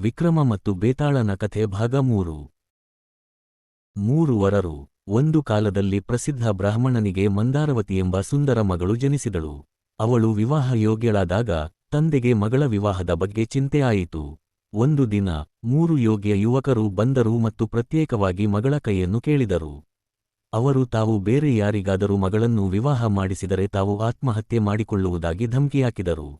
ವಿಕ್ರಮ ಮತ್ತು ಬೇತಾಳನ ಕಥೆ ಭಾಗ ಮೂರು. ಮೂರು ವರರು ಒಂದು ಕಾಲದಲ್ಲಿ ಪ್ರಸಿದ್ಧ ಬ್ರಾಹ್ಮಣನಿಗೆ ಮಂದಾರವತಿ ಎಂಬ ಸುಂದರ ಮಗಳು ಜನಿಸಿದಳು. ಅವಳು ವಿವಾಹ ಯೋಗ್ಯಳಾದಾಗ, ತಂದೆಗೆ ಮಗಳ ವಿವಾಹದ ಬಗ್ಗೆ ಚಿಂತೆ ಆಯಿತು. ಒಂದು ದಿನ, ಮೂರು ಯೋಗ್ಯ ಯುವಕರು ಬಂದರು ಮತ್ತು ಪ್ರತ್ಯೇಕವಾಗಿ ಮಗಳ ಕೈಯನ್ನು ಕೇಳಿದರು. ಅವರು ತಾವು ಬೇರೆ ಯಾರಿಗಾದರೂ ಮಗಳನ್ನು ವಿವಾಹ ಮಾಡಿಸಿದರೆ ತಾವು ಆತ್ಮಹತ್ಯೆ ಮಾಡಿಕೊಳ್ಳುವುದಾಗಿ ಧಮ್ಕಿಯಾಕಿದರು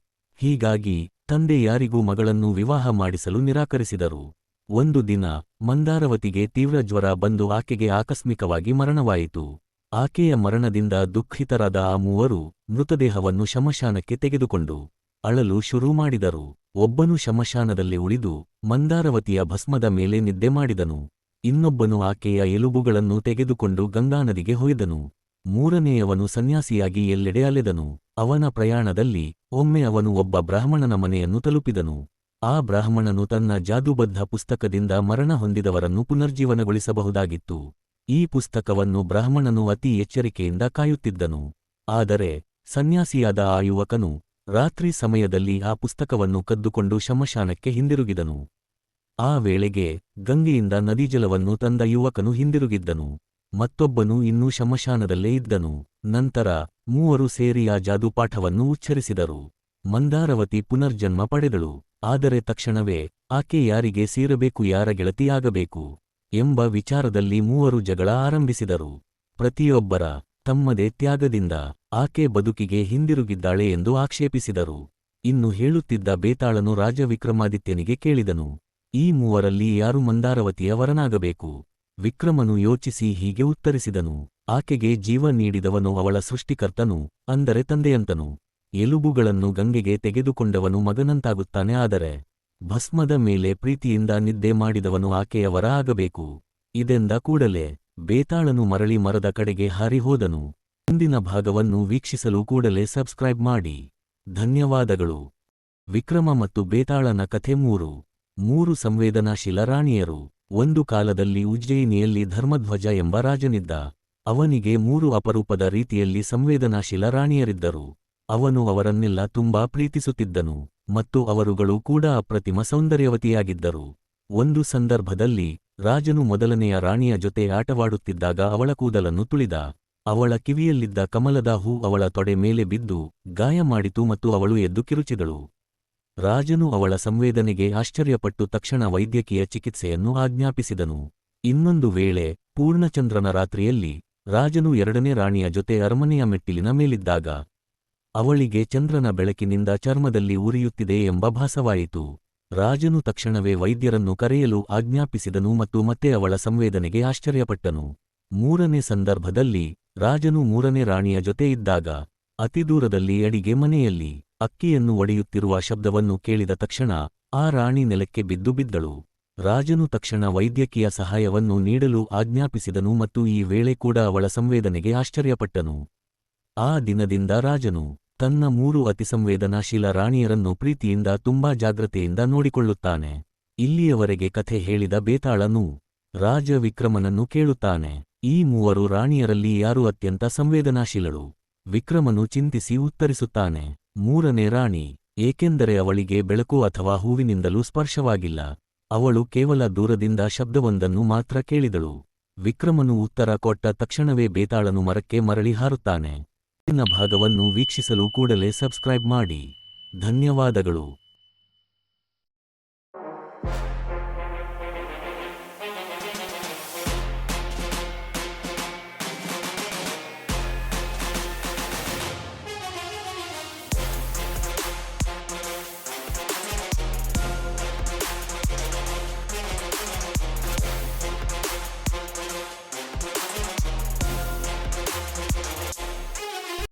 ಹೀಗಾಗಿ ತಂದೆ ಯಾರಿಗೂ ಮಗಳನ್ನು ವಿವಾಹ ಮಾಡಿಸಲು ನಿರಾಕರಿಸಿದರು. ಒಂದು ದಿನ, ಮಂದಾರವತಿಗೆ ತೀವ್ರ ಜ್ವರ ಬಂದು ಆಕೆಗೆ ಆಕಸ್ಮಿಕವಾಗಿ ಮರಣವಾಯಿತು. ಆಕೆಯ ಮರಣದಿಂದ ದುಃಖಿತರಾದ ಆ ಮೂವರು ಮೃತದೇಹವನ್ನು ಶಮಶಾನಕ್ಕೆ ತೆಗೆದುಕೊಂಡು ಅಳಲು ಶುರು ಮಾಡಿದರು. ಒಬ್ಬನು ಶಮಶಾನದಲ್ಲಿ ಉಳಿದು ಮಂದಾರವತಿಯ ಭಸ್ಮದ ಮೇಲೆ ನಿದ್ದೆ ಮಾಡಿದನು. ಇನ್ನೊಬ್ಬನು ಆಕೆಯ ಎಲುಬುಗಳನ್ನು ತೆಗೆದುಕೊಂಡು ಗಂಗಾನದಿಗೆ ಹೊಯ್ದನು ಮೂರನೆಯವನು ಸನ್ಯಾಸಿಯಾಗಿ ಎಲ್ಲೆಡೆ ಅಲೆದನು. ಅವನ ಪ್ರಯಾಣದಲ್ಲಿ ಒಮ್ಮೆ ಅವನು ಒಬ್ಬ ಬ್ರಾಹ್ಮಣನ ಮನೆಯನ್ನು ತಲುಪಿದನು. ಆ ಬ್ರಾಹ್ಮಣನು ತನ್ನ ಜಾದುಬದ್ಧ ಪುಸ್ತಕದಿಂದ ಮರಣ ಹೊಂದಿದವರನ್ನು ಪುನರ್ಜೀವನಗೊಳಿಸಬಹುದಾಗಿತ್ತು. ಈ ಪುಸ್ತಕವನ್ನು ಬ್ರಾಹ್ಮಣನು ಅತಿ ಎಚ್ಚರಿಕೆಯಿಂದ ಕಾಯುತ್ತಿದ್ದನು. ಆದರೆ ಸನ್ಯಾಸಿಯಾದ ಆ ಯುವಕನು ರಾತ್ರಿ ಸಮಯದಲ್ಲಿ ಆ ಪುಸ್ತಕವನ್ನು ಕದ್ದುಕೊಂಡು ಶಮಶಾನಕ್ಕೆ ಹಿಂದಿರುಗಿದನು. ಆ ವೇಳೆಗೆ ಗಂಗೆಯಿಂದ ನದಿಜಲವನ್ನು ತಂದ ಯುವಕನು ಹಿಂದಿರುಗಿದ್ದನು. ಮತ್ತೊಬ್ಬನು ಇನ್ನೂ ಶಮಶಾನದಲ್ಲೇ ಇದ್ದನು. ನಂತರ ಮೂವರು ಸೇರಿ ಆ ಜಾದುಪಾಠವನ್ನು ಉಚ್ಚರಿಸಿದರು. ಮಂದಾರವತಿ ಪುನರ್ಜನ್ಮ ಪಡೆದಳು. ಆದರೆ ತಕ್ಷಣವೇ ಆಕೆ ಯಾರಿಗೆ ಸೇರಬೇಕು, ಯಾರ ಗೆಳತಿಯಾಗಬೇಕು ಎಂಬ ವಿಚಾರದಲ್ಲಿ ಮೂವರು ಜಗಳ ಆರಂಭಿಸಿದರು. ಪ್ರತಿಯೊಬ್ಬರ ತಮ್ಮದೇ ತ್ಯಾಗದಿಂದ ಆಕೆ ಬದುಕಿಗೆ ಹಿಂದಿರುಗಿದ್ದಾಳೆ ಎಂದು ಆಕ್ಷೇಪಿಸಿದರು. ಇನ್ನು ಹೇಳುತ್ತಿದ್ದ ಬೇತಾಳನು ರಾಜವಿಕ್ರಮಾದಿತ್ಯನಿಗೆ ಕೇಳಿದನು. ಈ ಮೂವರಲ್ಲಿ ಯಾರು ಮಂದಾರವತಿಯ ವರನಾಗಬೇಕು? ವಿಕ್ರಮನು ಯೋಚಿಸಿ ಹೀಗೆ ಉತ್ತರಿಸಿದನು, ಆಕೆಗೆ ಜೀವ ನೀಡಿದವನು ಅವಳ ಸೃಷ್ಟಿಕರ್ತನು, ಅಂದರೆ ತಂದೆಯಂತನು. ಎಲುಬುಗಳನ್ನು ಗಂಗೆಗೆ ತೆಗೆದುಕೊಂಡವನು ಮಗನಂತಾಗುತ್ತಾನೆ, ಆದರೆ ಭಸ್ಮದ ಮೇಲೆ ಪ್ರೀತಿಯಿಂದ ನಿದ್ದೆ ಮಾಡಿದವನು ಆಕೆಯ ವರ ಆಗಬೇಕು ಇದೆಂದ ಕೂಡಲೇ ಬೇತಾಳನು ಮರಳಿ ಮರದ ಕಡೆಗೆ ಹಾರಿಹೋದನು. ಮುಂದಿನ ಭಾಗವನ್ನು ವೀಕ್ಷಿಸಲು ಕೂಡಲೇ ಸಬ್ಸ್ಕ್ರೈಬ್ ಮಾಡಿ. ಧನ್ಯವಾದಗಳು. ವಿಕ್ರಮ ಮತ್ತು ಬೇತಾಳನ ಕಥೆ ಮೂರು. ಮೂರು ಸಂವೇದನಾಶೀಲ ರಾಣಿಯರು. ಒಂದು ಕಾಲದಲ್ಲಿ ಉಜ್ಜಯಿನಿಯಲ್ಲಿ ಧರ್ಮಧ್ವಜ ಎಂಬ ರಾಜನಿದ್ದ. ಅವನಿಗೆ ಮೂರು ಅಪರೂಪದ ರೀತಿಯಲ್ಲಿ ಸಂವೇದನಾಶೀಲ ರಾಣಿಯರಿದ್ದರು. ಅವನು ಅವರನ್ನೆಲ್ಲ ತುಂಬಾ ಪ್ರೀತಿಸುತ್ತಿದ್ದನು ಮತ್ತು ಅವರುಗಳು ಕೂಡ ಅಪ್ರತಿಮ ಸೌಂದರ್ಯವತಿಯಾಗಿದ್ದರು. ಒಂದು ಸಂದರ್ಭದಲ್ಲಿ ರಾಜನು ಮೊದಲನೆಯ ರಾಣಿಯ ಜೊತೆ ಆಟವಾಡುತ್ತಿದ್ದಾಗ ಅವಳ ಕೂದಲನ್ನು ತುಳಿದ. ಅವಳ ಕಿವಿಯಲ್ಲಿದ್ದ ಕಮಲದ ಹೂ ಅವಳ ತೊಡೆ ಮೇಲೆ ಬಿದ್ದು ಗಾಯ ಮಾಡಿತು ಮತ್ತು ಅವಳು ಎದ್ದು ಕಿರುಚಿದಳು. ರಾಜನು ಅವಳ ಸಂವೇದನೆಗೆ ಆಶ್ಚರ್ಯಪಟ್ಟು ತಕ್ಷಣ ವೈದ್ಯಕೀಯ ಚಿಕಿತ್ಸೆಯನ್ನು ಆಜ್ಞಾಪಿಸಿದನು. ಇನ್ನೊಂದು ವೇಳೆ, ಪೂರ್ಣಚಂದ್ರನ ರಾತ್ರಿಯಲ್ಲಿ, ರಾಜನು ಎರಡನೇ ರಾಣಿಯ ಜೊತೆ ಅರಮನೆಯ ಮೆಟ್ಟಿಲಿನ ಮೇಲಿದ್ದಾಗ, ಅವಳಿಗೆ ಚಂದ್ರನ ಬೆಳಕಿನಿಂದ ಚರ್ಮದಲ್ಲಿ ಉರಿಯುತ್ತಿದೆ ಎಂಬ ಭಾಸವಾಯಿತು. ರಾಜನು ತಕ್ಷಣವೇ ವೈದ್ಯರನ್ನು ಕರೆಯಲು ಆಜ್ಞಾಪಿಸಿದನು ಮತ್ತು ಮತ್ತೆ ಅವಳ ಸಂವೇದನೆಗೆ ಆಶ್ಚರ್ಯಪಟ್ಟನು. ಮೂರನೇ ಸಂದರ್ಭದಲ್ಲಿ, ರಾಜನು ಮೂರನೇ ರಾಣಿಯ ಜೊತೆ ಇದ್ದಾಗ ಅತಿದೂರದಲ್ಲಿ ಅಡಿಗೆ ಮನೆಯಲ್ಲಿ ಅಕ್ಕಿಯನ್ನು ಒಡೆಯುತ್ತಿರುವ ಶಬ್ದವನ್ನು ಕೇಳಿದ ತಕ್ಷಣ ಆ ರಾಣಿ ನೆಲಕ್ಕೆ ಬಿದ್ದು ಬಿದ್ದಳು. ರಾಜನು ತಕ್ಷಣ ವೈದ್ಯಕೀಯ ಸಹಾಯವನ್ನು ನೀಡಲು ಆಜ್ಞಾಪಿಸಿದನು ಮತ್ತು ಈ ವೇಳೆ ಕೂಡ ಅವಳ ಸಂವೇದನೆಗೆ ಆಶ್ಚರ್ಯಪಟ್ಟನು. ಆ ದಿನದಿಂದ ರಾಜನು ತನ್ನ ಮೂರು ಅತಿಸಂವೇದನಾಶೀಲ ರಾಣಿಯರನ್ನು ಪ್ರೀತಿಯಿಂದ ತುಂಬಾ ಜಾಗ್ರತೆಯಿಂದ ನೋಡಿಕೊಳ್ಳುತ್ತಾನೆ. ಇಲ್ಲಿಯವರೆಗೆ ಕಥೆ ಹೇಳಿದ ಬೇತಾಳನು ರಾಜ ವಿಕ್ರಮನನ್ನು ಕೇಳುತ್ತಾನೆ. ಈ ಮೂವರು ರಾಣಿಯರಲ್ಲಿ ಯಾರು ಅತ್ಯಂತ ಸಂವೇದನಾಶೀಲಳು ವಿಕ್ರಮನು ಚಿಂತಿಸಿ ಉತ್ತರಿಸುತ್ತಾನೆ. ಮೂರನೇ ರಾಣಿ, ಏಕೆಂದರೆ ಅವಳಿಗೆ ಬೆಳಕು ಅಥವಾ ಹೂವಿನಿಂದಲೂ ಸ್ಪರ್ಶವಾಗಿಲ್ಲ. ಅವಳು ಕೇವಲ ದೂರದಿಂದ ಶಬ್ದವೊಂದನ್ನು ಮಾತ್ರ ಕೇಳಿದಳು. ವಿಕ್ರಮನು ಉತ್ತರ ಕೊಟ್ಟ ತಕ್ಷಣವೇ ಬೇತಾಳನು ಮರಕ್ಕೆ ಮರಳಿ ಹಾರುತ್ತಾನೆ. ಇನ್ನ ಭಾಗವನ್ನು ವೀಕ್ಷಿಸಲು ಕೂಡಲೇ ಸಬ್ಸ್ಕ್ರೈಬ್ ಮಾಡಿ. ಧನ್ಯವಾದಗಳು.